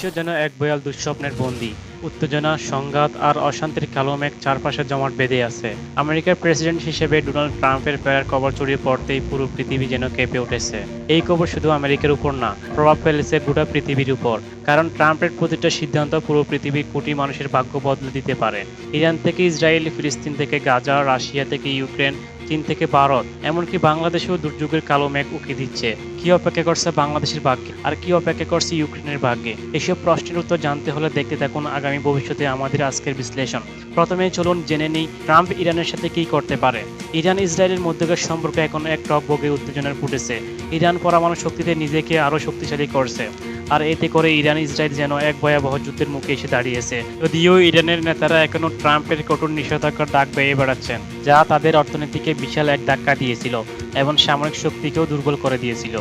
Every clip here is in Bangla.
বিশ্ব যেন এক বয়াল দুঃস্বপ্নের বন্দী, উত্তেজনা, সংঘাত আর অশান্তির কালো মেঘ চারপাশে জমাট বেঁধে আছে। আমেরিকার প্রেসিডেন্ট হিসেবে ডোনাল্ড ট্রাম্পের ফেরার খবর ছড়িয়ে পড়তেই পুরো পৃথিবী যেন কেঁপে উঠেছে। এই খবর শুধু আমেরিকার উপর না, প্রভাব ফেলেছে গোটা পৃথিবীর উপর, কারণ ট্রাম্পের প্রতিটা সিদ্ধান্ত পুরো পৃথিবীর কোটি মানুষের ভাগ্য বদলে দিতে পারে। ইরান থেকে ইসরায়েল, ফিলিস্তিন থেকে গাজা, রাশিয়া থেকে ইউক্রেন চীন থেকে ভারত এমনকি বাংলাদেশেও দুর্যোগের কালো মেঘ উকি দিচ্ছে। কি অপেক্ষা করছে বাংলাদেশের ভাগ্যে? আর কি অপেক্ষা করছে ইউক্রেনের ভাগ্যে? এসব প্রশ্নের উত্তর জানতে হলে দেখতে থাকুন আগামী ভবিষ্যতে আমাদের আজকের বিশ্লেষণ। প্রথমে চলুন জেনে নিই ট্রাম্প ইরানের সাথে কি করতে পারে। ইরান ইসরায়েলের মধ্যকার সম্পর্ক এখন এক টক বগে উত্তেজনার ফুটেছে। ইরান পরমাণু শক্তিতে নিজেকে আরও শক্তিশালী করছে। আর এতে করে ইরান, ইসরায়েল যেন এক ভয়াবহ যুদ্ধের মুখে এসে দাঁড়িয়েছে। যদিও ইরানের নেতারা এখনও ট্রাম্পের কঠোর নিষেধাজ্ঞার ডাক বেয়ে বেড়াচ্ছেন, যা তাদের অর্থনীতিকে বিশাল এক ধাক্কা দিয়েছিল এবং সামরিক শক্তিকেও দুর্বল করে দিয়েছিল।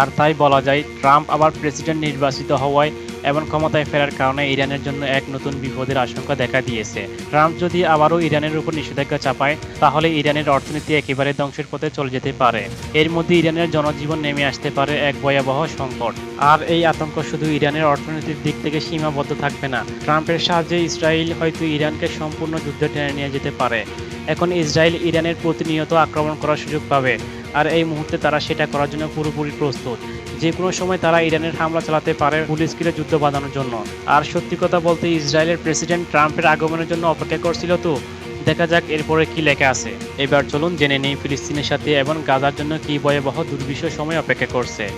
আর তাই বলা যায়, ট্রাম্প আবার প্রেসিডেন্ট নির্বাচিত হওয়ায় এবং ক্ষমতায় ফেরার কারণে ইরানের জন্য এক নতুন বিপদের আশঙ্কা দেখা দিয়েছে। ট্রাম্প যদি আবারও ইরানের উপর নিষেধাজ্ঞা চাপায়, তাহলে ইরানের অর্থনীতি একেবারে ধ্বংসের পথে চলে যেতে পারে। এর মধ্যে ইরানের জনজীবন নেমে আসতে পারে এক ভয়াবহ সংকট। আর এই আতঙ্ক শুধু ইরানের অর্থনীতির দিক থেকে সীমাবদ্ধ থাকবে না। ট্রাম্পের সাহায্যে ইসরায়েল হয়তো ইরানকে সম্পূর্ণ যুদ্ধে টেনে নিয়ে যেতে পারে। এখন ইসরায়েল ইরানের প্রতিনিয়ত আক্রমণ করার সুযোগ পাবে। আর এই মুহূর্তে তারা সেটা করার জন্য পুরোপুরি প্রস্তুত। যে কোনো সময় তারা ইরানের হামলা চালাতে পারে পুলিশকে যুদ্ধ বাঁধানোর জন্য। আর সত্যি কথা বলতে ইসরায়েলের প্রেসিডেন্ট ট্রাম্পের আগমনের জন্য অপেক্ষা করছিল তো। দেখা যাক এরপরে কি লেখা আছে। এবার চলুন জেনে নেই ফিলিস্তিনের সাথে এবং গাজার জন্য কি ভয়াবহ দুর্বিষহ সময় অপেক্ষা করছে।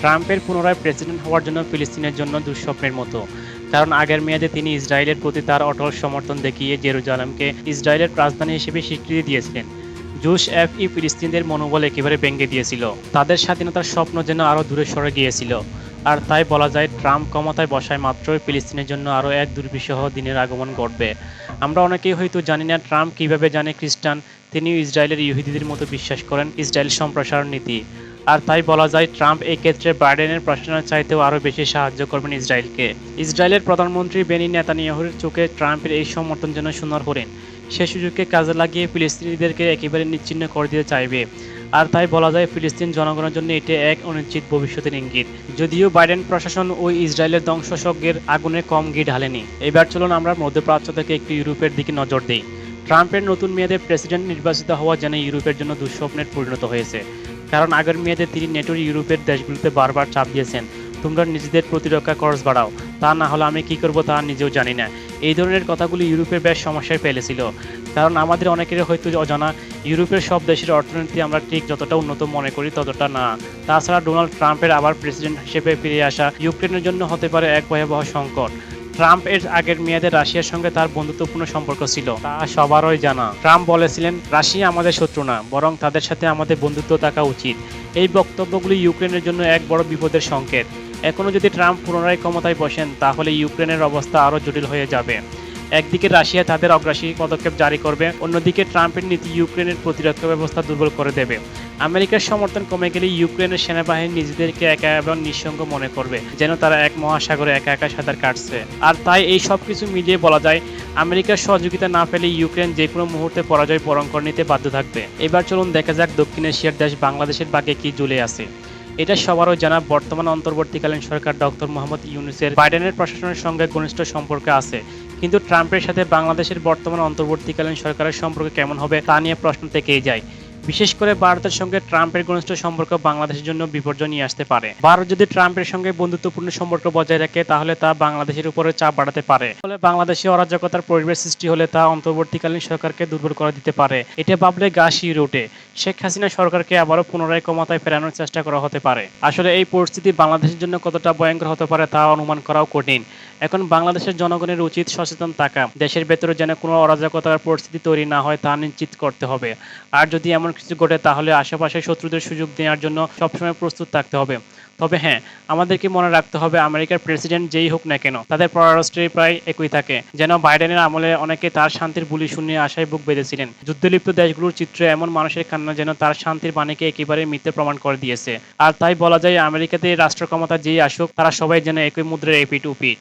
ট্রাম্পের পুনরায় প্রেসিডেন্ট হওয়ার জন্য ফিলিস্তিনের জন্য দুঃস্বপ্নের মতো। কারণ আগের মেয়াদে তিনি ইসরায়েলের প্রতি তার অটল সমর্থন দেখিয়ে জেরুজালেমকে ইসরায়েলের রাজধানী হিসেবে স্বীকৃতি দিয়েছিলেন। জুস এফ ই ফিলিস্তিনদের মনোবল একেবারে ভেঙে দিয়েছিল। তাদের স্বাধীনতার স্বপ্ন যেন আরও দূরে সরে গিয়েছিল। আর তাই বলা যায়, ট্রাম্প ক্ষমতায় বসায় মাত্রই ফিলিস্তিনের জন্য আরও এক দুর্বিষহ দিনের আগমন ঘটবে। আমরা অনেকেই হয়তো জানি না ট্রাম্প কীভাবে জানে খ্রিস্টান তিনি ইসরায়েলের ইহুদিদের মতো বিশ্বাস করেন ইসরায়েল সম্প্রসারণ নীতি। আর তাই বলা যায়, ট্রাম্প এই ক্ষেত্রে বাইডেনের প্রশাসনের চাইতেও আরও বেশি সাহায্য করবেন ইসরায়েলকে। ইসরায়েলের প্রধানমন্ত্রী বেনি নেতানিয়াহুর চোখে ট্রাম্পের এই সমর্থন যেন সোনার হরিণ সে সুযোগকে কাজে লাগিয়ে ফিলিস্তিনিদেরকে একেবারে নিচ্ছিন্ন করে দিতে চাইবে। আর তাই বলা যায় ফিলিস্তিন জনগণের জন্য এটি এক অনিশ্চিত ভবিষ্যতের ইঙ্গিত। যদিও বাইডেন প্রশাসন ওই ইসরায়েলের ধ্বংসযজ্ঞের আগুনে কম ঘি ঢালেনি। এবার চলুন আমরা মধ্যপ্রাচ্য থেকে একটি ইউরোপের দিকে নজর দিই। ট্রাম্পের নতুন মেয়াদে প্রেসিডেন্ট নির্বাচিত হওয়া যেন ইউরোপের জন্য দুঃস্বপ্নের পরিণত হয়েছে। কারণ আগের মেয়াদে তিনি নেটোর ইউরোপের দেশগুলোতে বারবার চাপ দিয়েছেন, তোমরা নিজেদের প্রতিরক্ষা খরচ বাড়াও, তা না হলে আমি কি করব তা নিজেও জানি না। এই ধরনের কথাগুলি ইউরোপের বেশ সমস্যায় ফেলেছিল। কারণ আমাদের অনেকের হয়তো অজানা, ইউরোপের সব দেশের অর্থনীতি আমরা ঠিক যতটা উন্নত মনে করি ততটা না। তাছাড়া ডোনাল্ড ট্রাম্পের আবার প্রেসিডেন্ট হিসেবে ফিরে আসা ইউক্রেনের জন্য হতে পারে এক ভয়াবহ সংকট। ট্রাম্প এর আগের মেয়াদে রাশিয়ার সঙ্গে তার বন্ধুত্বপূর্ণ সম্পর্ক ছিল, তা সবারই জানা। ট্রাম্প বলেছিলেন, রাশিয়া আমাদের শত্রু না, বরং তাদের সাথে আমাদের বন্ধুত্ব থাকা উচিত। এই বক্তব্যগুলি ইউক্রেনের জন্য এক বড় বিপদের সংকেত। এখনও যদি ট্রাম্প পুনরায় ক্ষমতায় বসেন, তাহলে ইউক্রেনের অবস্থা আরও জটিল হয়ে যাবে। একদিকে রাশিয়া তাদের অগ্রাসী পদক্ষেপ জারি করবে, অন্যদিকে ট্রাম্পের নীতি ইউক্রেনের প্রতিরক্ষা ব্যবস্থা দুর্বল করে দেবে। আমেরিকার সমর্থন কমে গেলে ইউক্রেনের সেনাবাহিনী নিজেদেরকে একা এবং নিঃসঙ্গ মনে করবে, যেন তারা এক মহাসাগরে একা একা সাঁতার কাটছে। আর তাই এই সব কিছু মিলিয়ে বলা যায়, আমেরিকার সহযোগিতা না পেলে ইউক্রেন যে কোনো মুহূর্তে পরাজয় বরঙ্কর নিতে বাধ্য থাকবে। এবার চলুন দেখা যাক দক্ষিণ এশিয়ার দেশ বাংলাদেশের বাগে কি ঝুলে আছে। এটা সবারও জানা, বর্তমান অন্তর্বর্তীকালীন সরকার ডক্টর মোহাম্মদ ইউনুসের বাইডেনের প্রশাসনের সঙ্গে ঘনিষ্ঠ সম্পর্ক আছে। কিন্তু ট্রাম্পের সাথে বাংলাদেশের বর্তমান অন্তর্বর্তীকালীন সরকারের সম্পর্ক কেমন হবে তা নিয়ে প্রশ্ন থেকেই যায়। বিশেষ করে ভারতের সঙ্গে ট্রাম্পের ঘনিষ্ঠ সম্পর্ক বাংলাদেশের জন্য বিপর্যয় নিয়ে আসতে পারে। ভারত যদি ট্রাম্পের সঙ্গে বন্ধুত্বপূর্ণ সম্পর্ক বজায় রাখে, তাহলে তা বাংলাদেশের উপরে চাপ বাড়াতে পারে। ফলে বাংলাদেশে অরাজকতার পরিবেশ সৃষ্টি হলে তা অন্তর্বর্তীকালীন সরকারকে দুর্বল করে দিতে পারে। এটা ভাবলে গা শিউরে ওঠে। শেখ হাসিনা সরকারকে আবারও পুনরায় ক্ষমতায় ফেরানোর চেষ্টা করা হতে পারে। আসলে এই পরিস্থিতি বাংলাদেশের জন্য কতটা ভয়ঙ্কর হতে পারে তা অনুমান করাও কঠিন। এখন বাংলাদেশের জনগণের উচিত সচেতন থাকা। দেশের ভেতরে যেন কোনো অরাজকতার পরিস্থিতি তৈরি না হয় তা নিশ্চিত করতে হবে। আর যদি এমন কিছু ঘটে, তাহলে আশেপাশে শত্রুদের সুযোগ দেওয়ার জন্য সবসময় প্রস্তুত থাকতে হবে। তবে হ্যাঁ আমাদেরকে মনে রাখতে হবে, আমেরিকার প্রেসিডেন্ট যেই হোক না কেন, তাদের পররাষ্ট্রে প্রায় একই থাকে। যেন বাইডেনের আমলে অনেকে তার শান্তির বুলি শুনে আশায় বুক বেঁধেছিলেন। যুদ্ধলিপ্ত দেশগুলোর চিত্রে এমন মানুষের কান্না যেন তার শান্তির বাণীকে একেবারে মিথ্যে প্রমাণ করে দিয়েছে। আর তাই বলা যায়, আমেরিকাতে রাষ্ট্র ক্ষমতা যেই আসুক, তারা সবাই যেন একই মুদ্রার এপিট উপিট